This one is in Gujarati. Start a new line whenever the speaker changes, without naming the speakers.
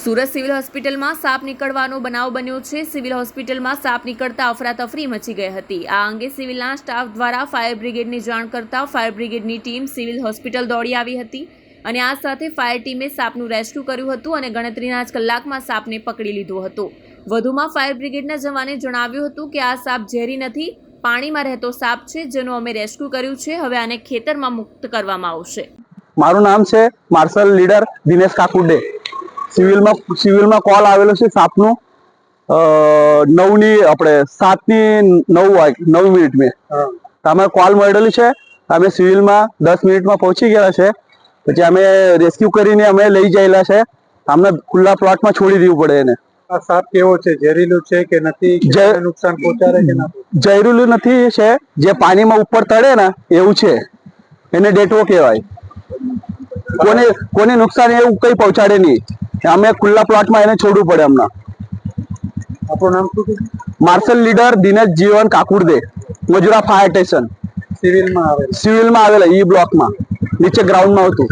સુરત સિવિલ હોસ્પિટલમાં સાપ નીકળવાનો બનાવ બન્યો છે. સિવિલ હોસ્પિટલમાં સાપ નીકળતા અફરાતફરી મચી ગઈ હતી. આ અંગે સિવિલના સ્ટાફ દ્વારા ફાયર બ્રિગેડની જાણ કરતા ફાયર બ્રિગેડની ટીમ સિવિલ હોસ્પિટલ દોડી આવી હતી અને આ સાથે ફાયર ટીમે સાપનું રેસ્ક્યુ કર્યું હતું અને ગણતરીના જ કલાકમાં સાપને પકડી લીધો હતો. વધુમાં ફાયર બ્રિગેડના જવાને જણાવ્યું હતું કે આ સાપ ઝેરી નથી, પાણીમાં રહેતો સાપ છે, જેનું અમે રેસ્ક્યુ કર્યું છે, હવે આને ખેતરમાં મુક્ત કરવામાં આવશે.
મારું નામ છે માર્શલ લીડર દિનેશ કાકુડે. સિવિલમાં સિવિલમાં કોલ આવેલો છે સાપનું નવની આપણે સાતની નવ વાગે નવ મિનિટ મેં અમે કોલ મળેલી છે. અમે સિવિલમાં દસ મિનિટમાં પહોંચી ગયા છે. પછી અમે રેસ્ક્યુ કરીને અમે લઈ જયેલા છે. અમને ખુલ્લા પ્લોટમાં છોડી દેવું પડે એને.
આ સાપ કેવો છે? ઝેરીલું છે કે નથી? નુકસાન પહોંચાડે કે?
નથી છે. જે પાણીમાં ઉપર તળે ને એવું છે. એને ડેટવો કહેવાય. કોને કોને નુકસાન એવું કઈ પહોંચાડે નહીં. અમે ખુલ્લા પ્લોટમાં એને છોડવું પડે હમણાં
આપણું નામ શું?
માર્શલ લીડર દિનેશ જીવન કાકુરદે મજુરા ફાયર સ્ટેશન.
સિવિલમાં આવેલા.
સિવિલમાં આવેલા ઈ બ્લોકમાં. નીચે ગ્રાઉન્ડમાં હતું.